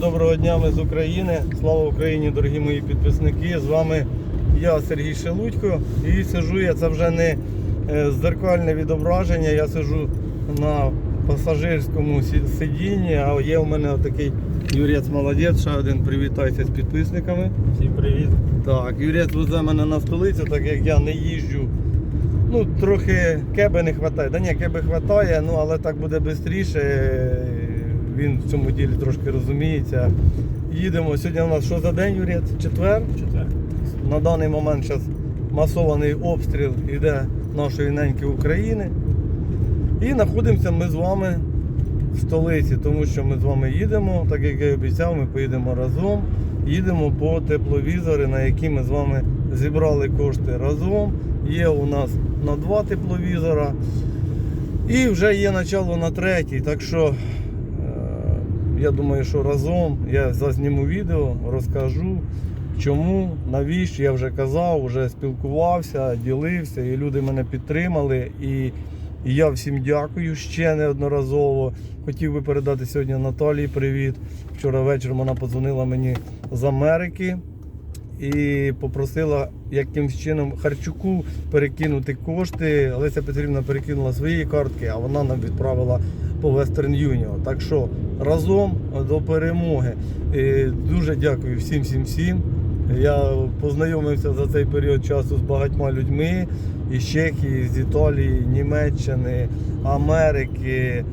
доброго дня, ми з України. Слава Україні, дорогі мої підписники. З вами я, Сергій Шелудько. І сижу я, це вже не е, зеркальне відображення. Я сижу на пасажирському сидінні, а є у мене отакий Юрець молодець, ще один привітайся з підписниками. Всім привіт. Так, Юрець везе мене на столицю, так як я не їжджу. Ну, трохи кеби не вистачає. Да ні, кеби вистачає, ну але так буде швидше. Він в цьому ділі трошки розуміється. Їдемо. Сьогодні у нас що за день, Юрець? Четвер. Четвер. На даний момент зараз масований обстріл йде нашої неньки України. І знаходимося ми з вами в столиці, тому що ми з вами їдемо, так як я і обіцяв, ми поїдемо разом. Їдемо по тепловізори, на які ми з вами зібрали кошти разом. Є у нас на два тепловізора. І вже є начало на третій. Так що я думаю, що разом я зазніму відео, розкажу. Чому, навіщо, я вже казав, вже спілкувався, ділився, і люди мене підтримали. І, я всім дякую ще неодноразово. Хотів би передати сьогодні Наталії привіт. Вчора вечором вона подзвонила мені з Америки і попросила якимсь чином Харчуку перекинути кошти. Олеся Петрівна перекинула свої картки, а вона нам відправила по Western Union. Так що разом до перемоги. І дуже дякую всім, всім, всім. Я познайомився за цей період часу з багатьма людьми із Чехії, з Італії, Німеччини, Америки.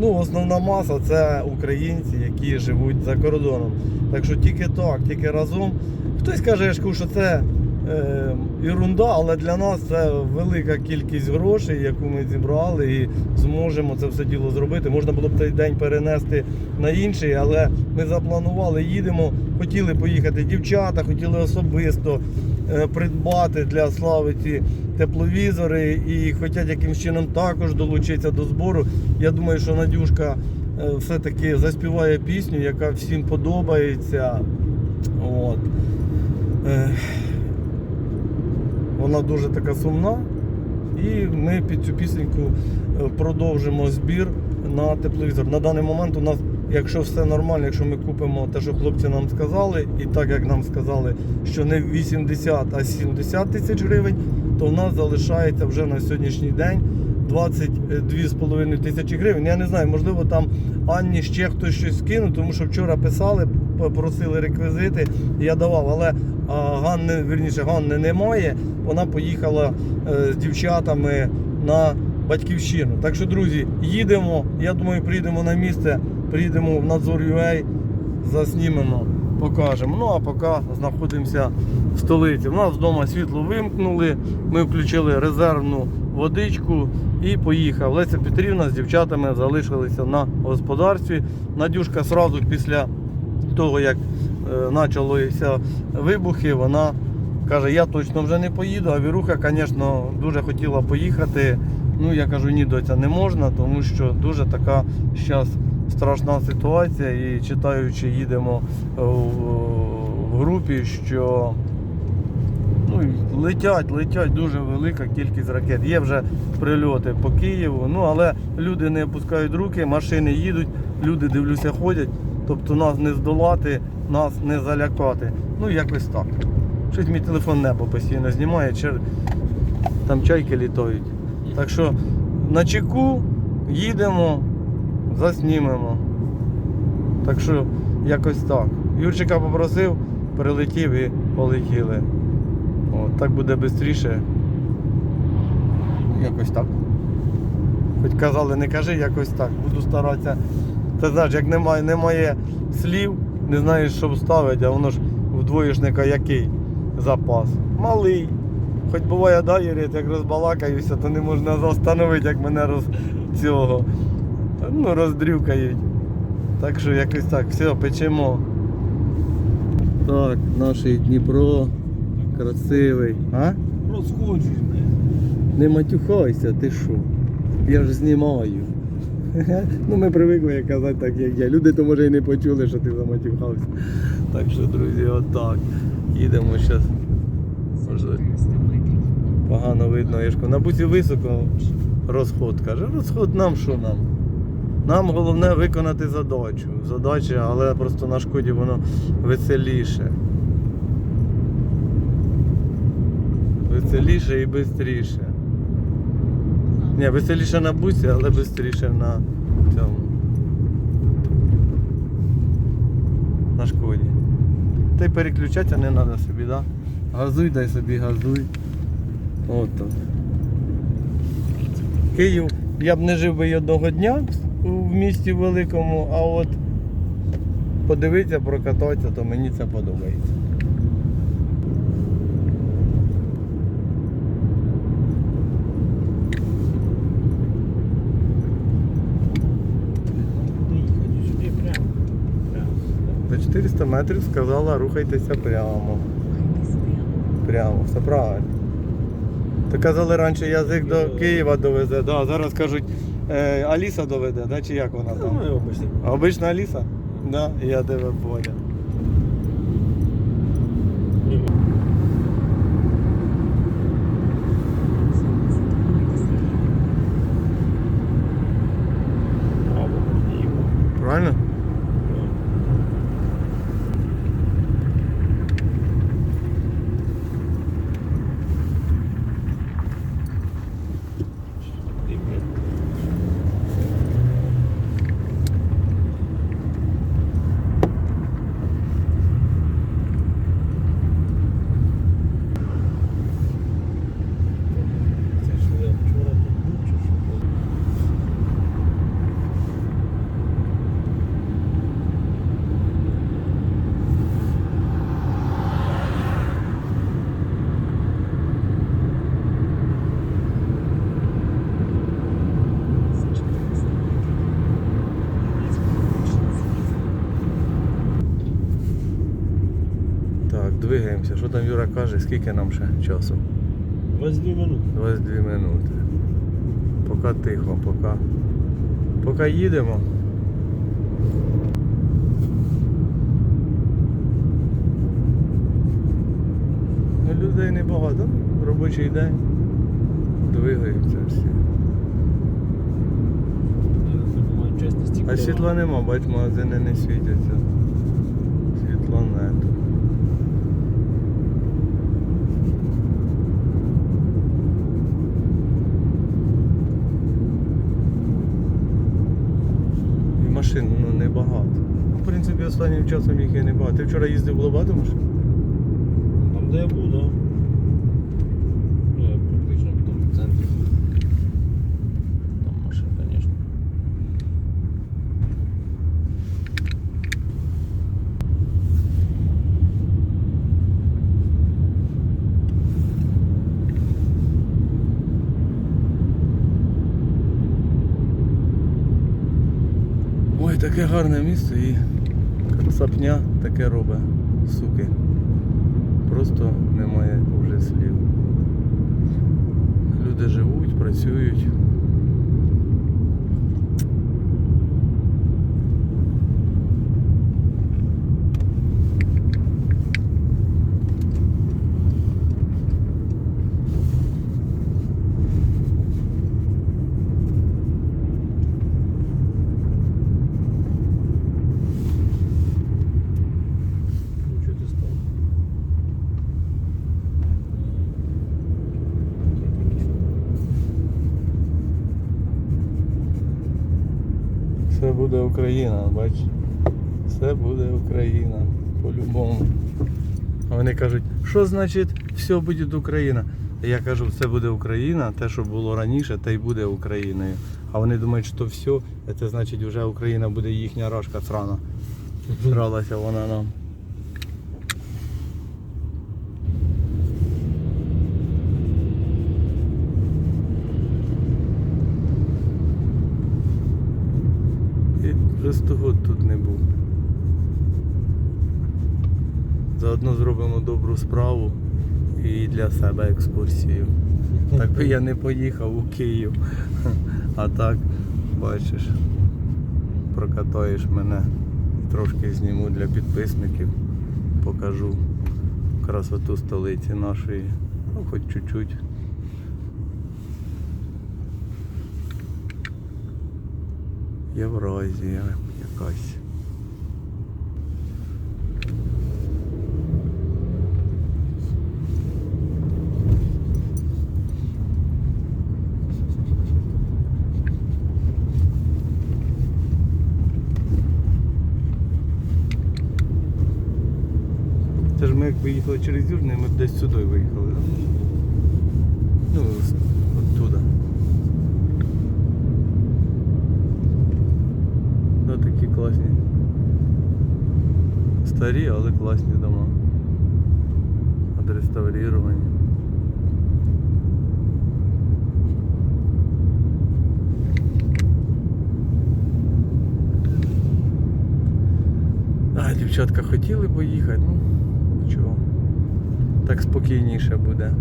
Ну, основна маса це українці, які живуть за кордоном. Так що тільки так, тільки разом. Хтось каже, що це е, ерунда, але для нас це велика кількість грошей, яку ми зібрали, і зможемо це все діло зробити. Можна було б цей день перенести на інший, але ми запланували, їдемо. Хотіли поїхати дівчата, хотіли особисто е, придбати для слави ці тепловізори і хочуть якимось чином також долучитися до збору. Я думаю, що Надюшка е, все-таки заспіває пісню, яка всім подобається. От. Вона дуже така сумна. І ми під цю пісеньку е, продовжимо збір на тепловізор. На даний момент у нас, якщо все нормально, якщо ми купимо те, що хлопці нам сказали, і так як нам сказали, що не 80, а 70 тисяч гривень, то в нас залишається вже на сьогоднішній день 22,5 тисячі гривень. Я не знаю, можливо, там Анні ще хтось щось скинув, тому що вчора писали, попросили реквізити, я давав, але Ганни, вірніше, Ганни немає. Вона поїхала е, з дівчатами на батьківщину. Так що, друзі, їдемо. Я думаю, приїдемо на місце, приїдемо в Надзор UA, заснімемо, покажемо. Ну а поки знаходимося в столиці. У нас вдома світло вимкнули, ми включили резервну водичку і поїхав. Леся Петрівна з дівчатами залишилися на господарстві. Надюшка сразу після того, як е, почалися вибухи, вона каже, я точно вже не поїду, а Віруха, звісно, дуже хотіла поїхати. Ну, я кажу, ні, доця, не можна, тому що дуже така зараз страшна ситуація. І читаючи, їдемо е, в- групі, що ну, летять, летять дуже велика кількість ракет. Є вже прильоти по Києву, ну але люди не опускають руки, машини їдуть, люди дивлюся, ходять. Тобто нас не здолати, нас не залякати. Ну якось так. Щось мій телефон небо постійно знімає, чи там чайки літають. Так що на чеку їдемо, заснімемо. Так що якось так. Юрчика попросив, прилетів і полетіли. О, так буде швидше. Якось так. Хоч казали, не кажи, якось так. Буду старатися. Ти знаєш, як немає, немає слів, не знаєш, що вставити, а воно ж в двоєшника який запас? Малий. Хоч буває, да, Юрій, як розбалакаюся, то не можна застановити, як мене роз цього ну, роздрюкають. Так що якось так, все, печемо. Так, наш Дніпро красивий. А? Розходжусь, блядь. Не матюхайся, ти що? Я ж знімаю. Ну ми привикли казати так, як я. Люди то може і не почули, що ти заматюхався. Так що, друзі, отак. Їдемо зараз. Може, погано видно, я ж на бусі високо розход каже. Розход нам що нам? Нам головне виконати задачу. Задача, але просто на шкоді воно веселіше. Веселіше і швидше. Ні, веселіше на бусі, але швидше на цьому. На шкоді. Та й переключатися не треба собі, да? Газуй, дай собі газуй. От так. Київ я б не жив би одного дня в місті великому, а от подивитися, прокататися, то мені це подобається. Куди їхати? Сюди прямо. Прямо. На 400 метрів сказала, рухайтеся прямо. Прямо, все правильно. То казали раніше язик до Києва довезе, да, зараз кажуть, е, Аліса доведе, да, чи як вона Та там? обичні. Обична Аліса? Да, я тебе понял. Право, ліво. Правильно? Ліво. Це ж я вчора тут був чи що? Так, двигаємося. Що там Юра каже, скільки нам ще часу? 22 минути. 22 минути. Поки тихо, поки. Поки їдемо. Людей небагато. Робочий день. Двигаються всі. А світла нема, бач, магазини не світяться. Світла нету. І машин ну, небагато. В принципі, останнім часом їх і небагато. Ти вчора їздив було багато машин? Там, де я був, да. Ну, я практично в тому центрі. Там машин, звісно. Ой, таке гарне місто і сапня таке робить, суки. Просто немає вже слів. Люди живуть, працюють. Ну, що ти став? Все буде Україна, бач. Все буде Україна. По-любому. Вони кажуть, що значить все буде Україна? Я кажу, все буде Україна, те, що було раніше, те й буде Україною. А вони думають, що все, це значить вже Україна буде їхня рашка срана. Сралася вона нам. І вже 100 год тут не був. Заодно зробимо добру справу і для себе екскурсію. Так би я не поїхав у Київ. А так, бачиш, прокатаєш мене, трошки зніму для підписників, покажу красоту столиці нашої. Ну, хоч чуть-чуть. Євразія якась. Отреставрировані. А, дівчатка хотіли поїхати, ну нічого. Так спокійніше буде.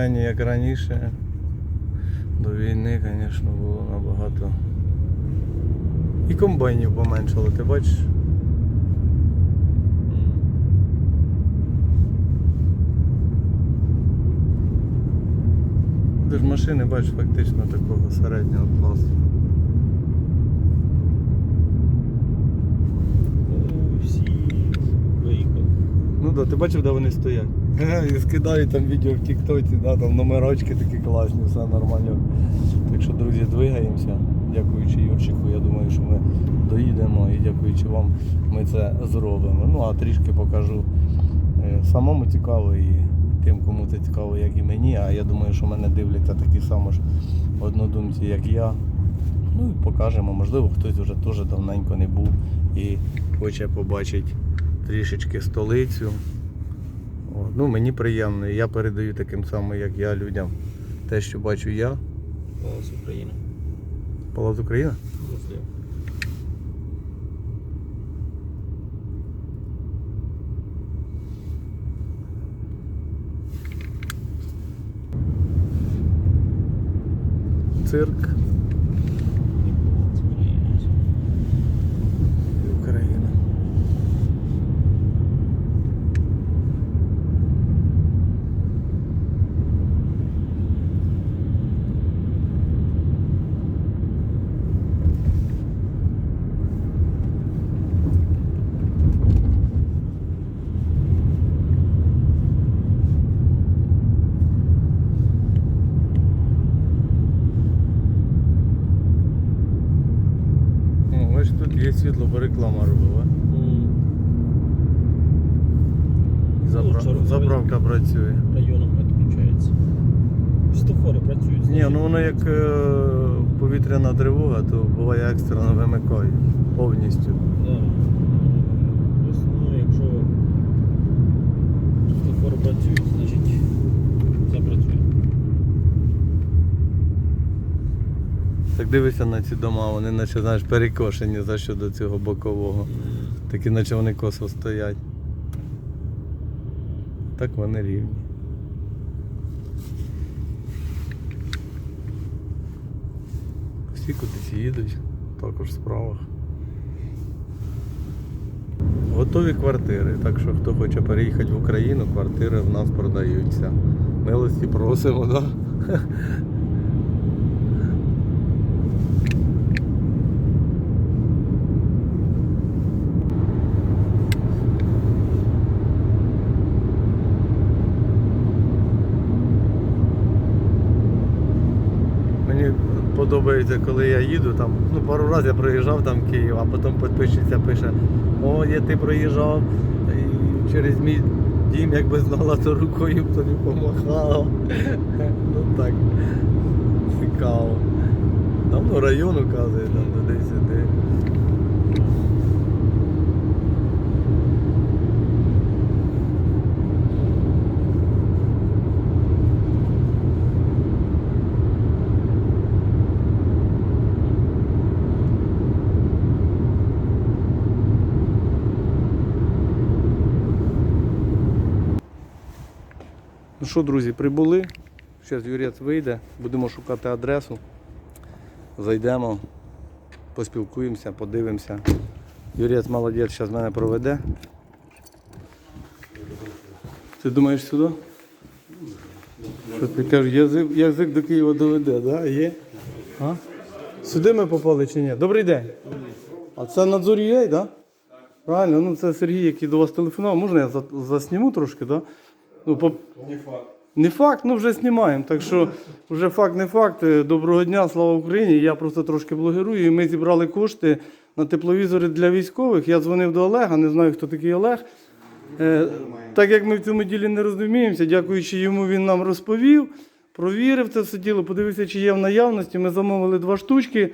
Порівнянні як раніше до війни, звісно, було набагато. І комбайнів поменшало, ти бачиш? Ти ж машини бачиш фактично такого середнього класу. Ну, всі виїхали. Ну да, ти бачив, де вони стоять? І скидають там відео в Тіктоці, да, там номерочки такі класні, все нормально. Так що, друзі, двигаємося. Дякуючи Юрчику, я думаю, що ми доїдемо і дякуючи вам ми це зробимо. Ну а трішки покажу е, самому цікаво і тим, кому це цікаво, як і мені. А я думаю, що мене дивляться такі самі ж однодумці, як я. Ну і покажемо, можливо, хтось вже теж давненько не був і хоче побачити трішечки столицю. О, ну, мені приємно. І я передаю таким самим, як я, людям те, що бачу я. Голос України. Палац Україна? Муслів. Цирк І Голос України. і Україна. О, ось тут є світло, бо реклама робила. М, Запра... чорновий. Заправка працює. Районом відключається. Світофори працюють. Ні, ну воно як е, повітряна тривога, то буває екстрено вимикає повністю. Да. Основному, якщо світофори працюють, значить все працює. Так дивишся на ці дома, вони наче знаєш, перекошені за щодо цього бокового. Такі наче вони косо стоять. Так вони рівні. Всі кудись їдуть, також в справах. Готові квартири, так що хто хоче переїхати в Україну, квартири в нас продаються. Милості просимо? Да? Подобається, коли я їду там. Ну, пару разів я проїжджав там Київ, а потім підписчиця пише, о, я ти проїжджав. І через мій дім якби знала, то рукою б тобі помахала. Ну так. Цікаво. Там ну, район указує, там туди-сюди. Ну що, друзі, прибули. Зараз Юрець вийде, будемо шукати адресу. Зайдемо, поспілкуємося, подивимося. Юрець молодець, зараз мене проведе. Ти думаєш сюди? Що ти кажеш, язик, язик до Києва доведе, да? Є? А? Сюди ми попали чи ні? Добрий день. А це Надзор UA, да? Правильно, ну це Сергій, який до вас телефонував. Можна я засніму трошки, да? Ну, по... Не факт. Не факт, ну вже знімаємо. Так що вже факт не факт. Е, Доброго дня, слава Україні. Я просто трошки блогерую. І ми зібрали кошти на тепловізори для військових. Я дзвонив до Олега, не знаю, хто такий Олег. Е, так як ми в цьому ділі не розуміємося, дякуючи йому, він нам розповів, провірив це все діло, подивився, чи є в наявності. Ми замовили два штучки.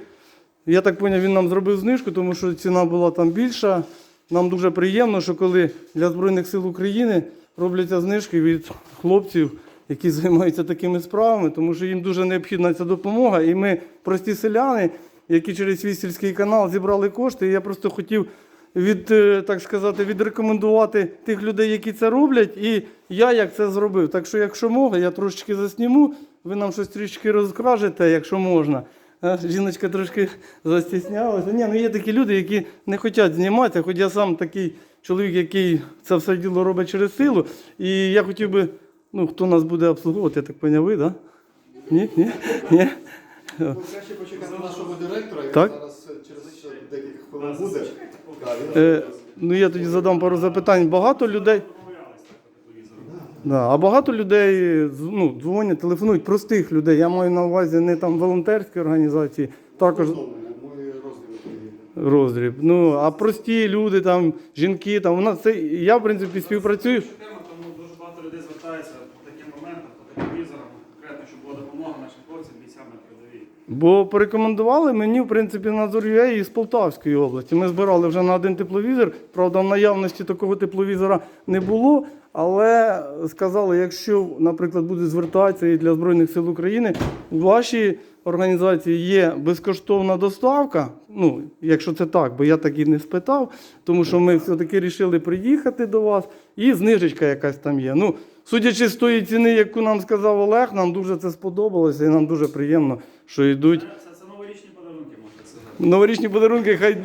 Я так зрозумів, він нам зробив знижку, тому що ціна була там більша. Нам дуже приємно, що коли для Збройних сил України робляться знижки від хлопців, які займаються такими справами, тому що їм дуже необхідна ця допомога. І ми, прості селяни, які через свій сільський канал зібрали кошти. Я просто хотів від, е, так сказати, відрекомендувати тих людей, які це роблять, і я як це зробив. Так що, якщо можна, я трошечки засніму, ви нам щось трішки розкажете, якщо можна. Жіночка трошки застіснялася. Ні, ну є такі люди, які не хочуть зніматися, хоч я сам такий чоловік, який це все діло робить через силу. І я хотів би, ну, хто нас буде обслуговувати, я так поняв, ви, так? Да? Ні? Ні? Ні? Ну, краще почекати нашого директора, він Так. зараз е, через декілька хвилин буде. Е, ну я тоді задам пару запитань. Багато людей. Да, а багато людей ну, дзвонять, телефонують, простих людей. Я маю на увазі не там волонтерські організації, також роздріб. Ну, а прості люди, там, жінки, там, у нас це, я, в принципі, співпрацюю. Цю тему, тому дуже багато людей звертається по таким моментам, по телевізорам, конкретно, щоб була допомога нашим хлопцям, бійцям на передовій. Бо порекомендували мені, в принципі, на Зор'ює із Полтавської області. Ми збирали вже на один тепловізор. Правда, в наявності такого тепловізора не було. Але сказали, якщо, наприклад, буде звертатися і для Збройних сил України, у вашій організації є безкоштовна доставка. Ну, якщо це так, бо я так і не спитав, тому що ми все-таки вирішили приїхати до вас, і знижечка якась там є. Ну, судячи з тої ціни, яку нам сказав Олег, нам дуже це сподобалося, і нам дуже приємно, що йдуть Це, це новорічні подарунки, можна сказати. Новорічні подарунки хай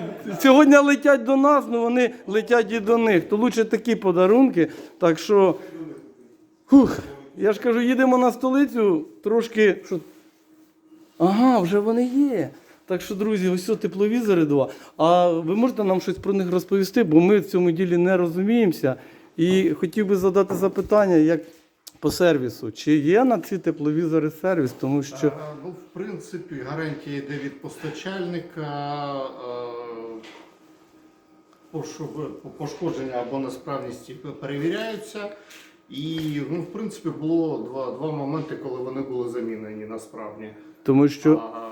сьогодні летять до нас, але вони летять і до них. То лучше такі подарунки. Так що, хух, я ж кажу, їдемо на столицю трошки. Ага, вже вони є. Так що, друзі, ось о, тепловізори два. А ви можете нам щось про них розповісти, бо ми в цьому ділі не розуміємося. І хотів би задати запитання, як по сервісу. Чи є на ці тепловізори сервіс? Тому що. А, Ну, в принципі, гарантія йде від постачальника. е, пош- Пошкодження або несправність перевіряються. І, ну, в принципі, було два, два моменти, коли вони були замінені насправді. Тому що а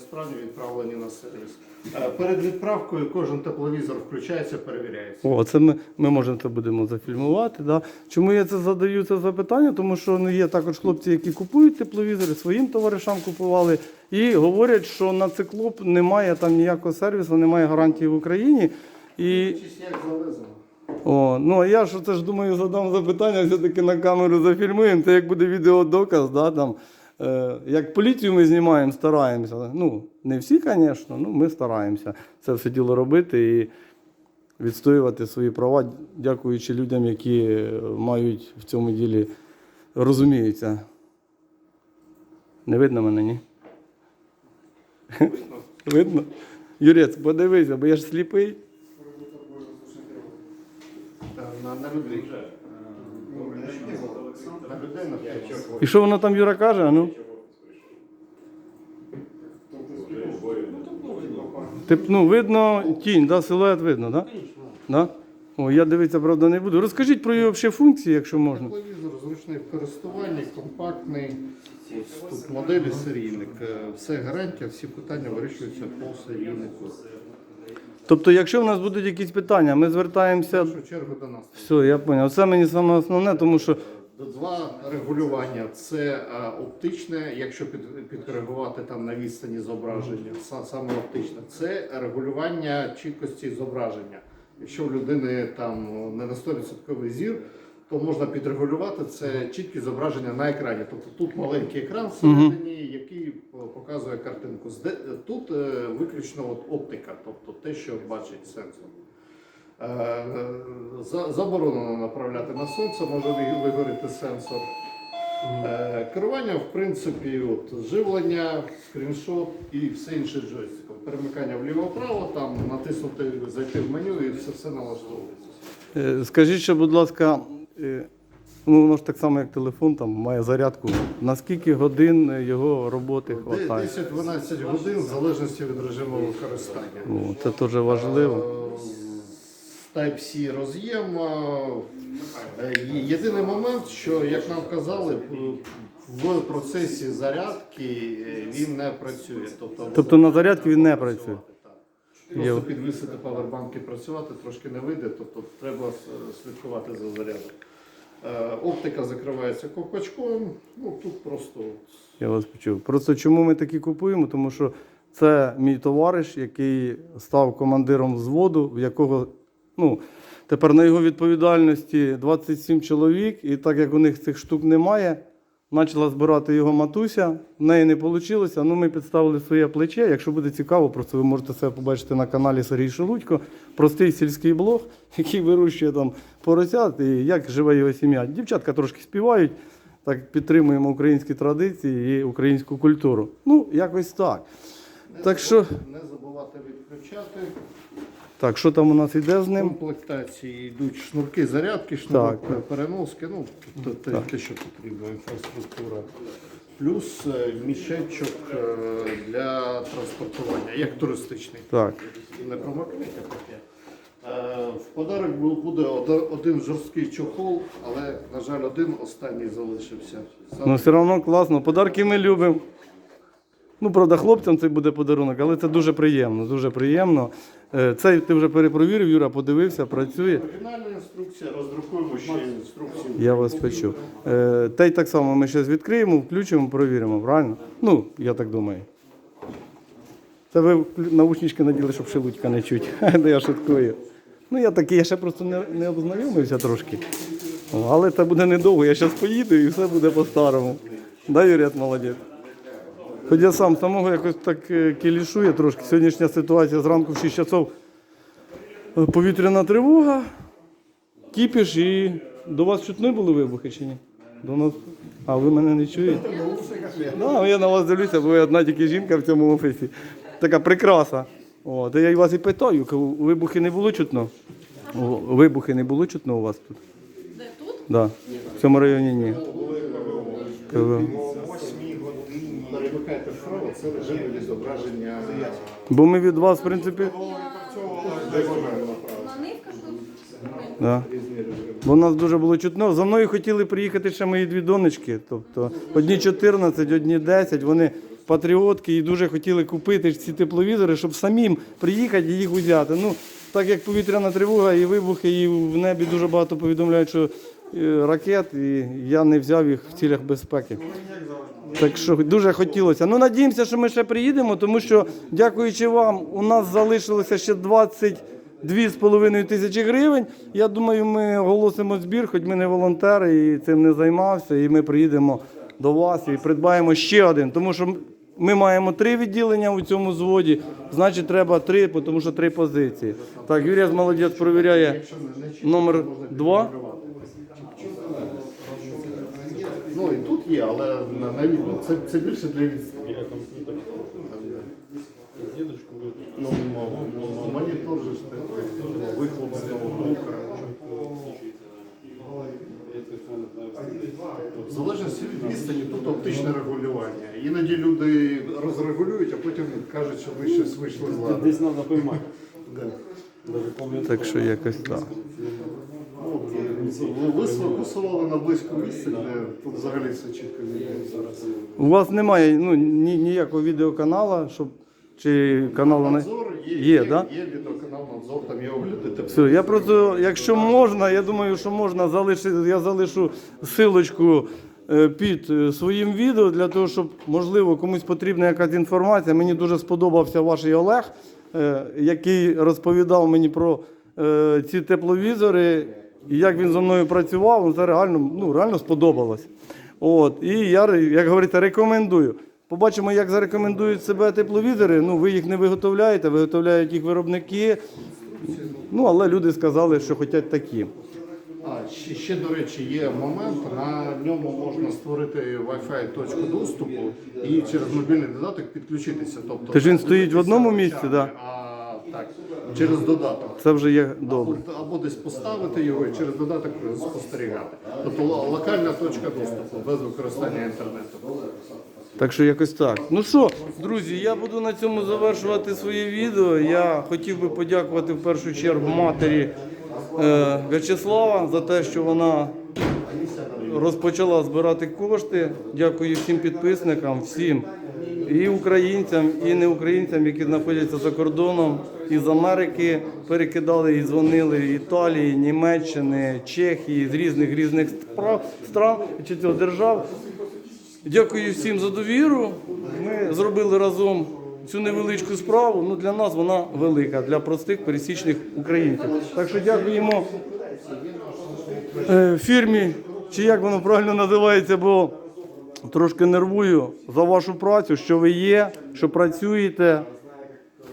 несправні відправлені на сервіс. Е, Перед відправкою кожен тепловізор включається, перевіряється. О, це ми, ми можемо це будемо зафільмувати. Да? Чому я це задаю це запитання? Тому що ну, є також хлопці, які купують тепловізори, своїм товаришам купували і говорять, що на циклоп немає там ніякого сервісу, немає гарантії в Україні. І о, ну а я ж це ж думаю, задам запитання, все-таки на камеру зафільмуємо. Це як буде відеодоказ, да, там, як поліцію ми знімаємо, стараємося. Ну, не всі, звісно, ну ми стараємося це все діло робити і відстоювати свої права, дякуючи людям, які е, мають в цьому ділі розуміються. Не видно мене, ні? Видно? Юрець, подивися, бо я ж сліпий. На, на. На людей на І що воно там Юра каже? А ну? Тип, ну, видно тінь, да, силует видно, так? Да? Да? О, я дивитися, правда, не буду. Розкажіть про його взагалі функції, якщо можна. Тепловізор зручний в користуванні, компактний. Тут моделі серійник. Е, Все гарантія, всі питання вирішуються по серійнику. Тобто, якщо в нас будуть якісь питання, ми звертаємося. В першу чергу до нас. Все, я зрозумів. Це мені саме основне, тому що Два регулювання це е, оптичне, якщо під, підкоригувати там на відстані зображення, саме оптичне, це регулювання чіткості зображення. Якщо в людини там не на 100% зір, то можна підрегулювати це чіткі зображення на екрані. Тобто тут маленький екран всередині, який е, показує картинку. Тут е, виключно от оптика, тобто те, що бачить сенсор. Е, за- Заборонено направляти на сонце, може ви- вигоріти сенсор. Е, Керування, в принципі, от, живлення, скріншот і все інше джойстиком. Перемикання вліво-вправо, там натиснути, зайти в меню і все, все налаштовується. Е, Скажіть, ще, будь ласка, ну воно ж так само, як телефон, там має зарядку. На скільки годин його роботи вистачає? 10-12 годин в залежності від режиму використання. О, це дуже важливо. Е, Type-C роз'єм. Е, Єдиний момент, що, як нам казали, в процесі зарядки е, він не працює. Тобто, Тобто на зарядці він не працює? Просто підвисити павербанки працювати трошки не вийде, тобто треба е, слідкувати за зарядом. Е, Оптика закривається ковпачком, ну тут просто Я вас почув. Просто чому ми такі купуємо? Тому що це мій товариш, який став командиром взводу, в якого ну, тепер на його відповідальності 27 чоловік, і так як у них цих штук немає, почала збирати його матуся. В неї не вийшло. Ну, ми підставили своє плече. Якщо буде цікаво, просто ви можете це побачити на каналі Сергій Шелудько. Простий сільський блог, який вирощує там поросят і як живе його сім'я. Дівчатка трошки співають так підтримуємо українські традиції і українську культуру. Ну, якось так. не Так забу- що- не забувати відключати. Так, що там у нас іде з ним? комплектації йдуть шнурки зарядки, шнурок Так. переноски, ну те, те, те, що потрібно, інфраструктура. Плюс е, мішечок е, для транспортування, як туристичний. Так. Не промокнете таке. Е, В подарок бу- буде ода- один жорсткий чохол, але, на жаль, один останній залишився. Ну, все одно класно. Подарки ми любимо. Ну, правда, хлопцям це буде подарунок, але це дуже приємно. Дуже приємно. Е, Цей ти вже перепровірив, Юра подивився, працює. Оригінальна інструкція, роздрукуємо ще інструкцію. Я вас почув. Е, Та й так само ми зараз відкриємо, включимо, провіримо, правильно? Ну, я так думаю. Це ви наушнички наділи, щоб шелудька не чуть. Де я шуткую. Ну, я такий, я ще просто не, не ознайомився трошки. Але це буде недовго, я зараз поїду і все буде по-старому. Да, Юрій, молодець. Хоч я сам самого якось так е, кілішує трошки. Сьогоднішня ситуація зранку в 6 часов повітряна тривога, кіпіш і до вас чутно були вибухи чи ні? До нас. А ви мене не чуєте? Да, я на вас дивлюся, бо ви одна тільки жінка в цьому офісі. Така прикраса. О, то я вас і питаю, вибухи не було чутно? Вибухи не було чутно у вас тут? Де тут? Да. В цьому районі ні. Це режим відображення. Бо ми від вас, в принципі. Да. Бо нас дуже було чутно. За мною хотіли приїхати ще мої дві донечки. Тобто одні 14, одні 10. Вони патріотки і дуже хотіли купити ці тепловізори, щоб самим приїхати і їх взяти. Ну, так як повітряна тривога і вибухи, і в небі дуже багато повідомляють, що ракет, і я не взяв їх в цілях безпеки. Так що дуже хотілося. Ну, надіємося, що ми ще приїдемо, тому що, дякуючи вам, у нас залишилося ще 22,5 тисячі гривень. Я думаю, ми оголосимо збір, хоч ми не волонтери і цим не займався, і ми приїдемо до вас і придбаємо ще один. Тому що ми маємо три відділення у цьому зводі, значить треба три, тому що три позиції. Так, Юрій молодець провіряє номер два. Ну і тут є, але на, на відео. Це, це більше для відстані. Дідочку Ну, м- м- монітор же ж такий, вихлоп з ноутбука. Я це все не знаю. В залежності від відстані тут оптичне регулювання. Іноді люди розрегулюють, а потім кажуть, що ви щось вийшли з ладу. Десь треба поймати. Да. Так що якось так. Ну, Ви сфокусували на близьку відстань, де тут взагалі все чітко зараз. У вас немає ну, ні, ніякого відеоканалу, щоб чи каналу не. Надзор є, Є, є, да? є відеоканал надзор, там є огляди. Все, я просто, якщо можна, я думаю, що можна залишити, я залишу силочку е, під е, своїм відео для того, щоб, можливо, комусь потрібна якась інформація. Мені дуже сподобався ваш Олег, е, який розповідав мені про е, ці тепловізори і як він зі мною працював. Ну, Це реально, ну, реально сподобалось. От, і я, як говорите, рекомендую. Побачимо, як зарекомендують себе тепловізори. Ну, ви їх не виготовляєте, виготовляють їх виробники. Ну, але люди сказали, що хочуть такі. А, ще, ще, до речі, є момент, на ньому можна створити Wi-Fi точку доступу і через мобільний додаток підключитися. Тобто, Тож він стоїть в одному місці, да? да? А, так, через додаток. Це вже є добре. Або, десь поставити його і через додаток спостерігати. Тобто локальна точка доступу без використання інтернету. Так що якось так. Ну що, друзі, я буду на цьому завершувати своє відео. Я хотів би подякувати в першу чергу матері е, В'ячеслава за те, що вона розпочала збирати кошти. Дякую всім підписникам, всім і українцям, і не українцям, які знаходяться за кордоном. Із Америки перекидали і дзвонили Італії, Німеччини, Чехії, з різних різних стран чи цього держав. Дякую всім за довіру. Ми зробили разом цю невеличку справу. Ну для нас вона велика, для простих пересічних українців. Так що дякуємо е, фірмі, чи як воно правильно називається, бо трошки нервую за вашу працю, що ви є, що працюєте.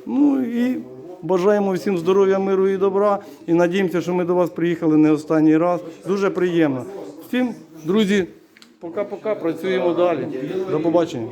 Ну і бажаємо всім здоров'я, миру і добра. І надіємося, що ми до вас приїхали не останній раз. Дуже приємно. Всім, друзі, пока-пока, працюємо далі. До побачення.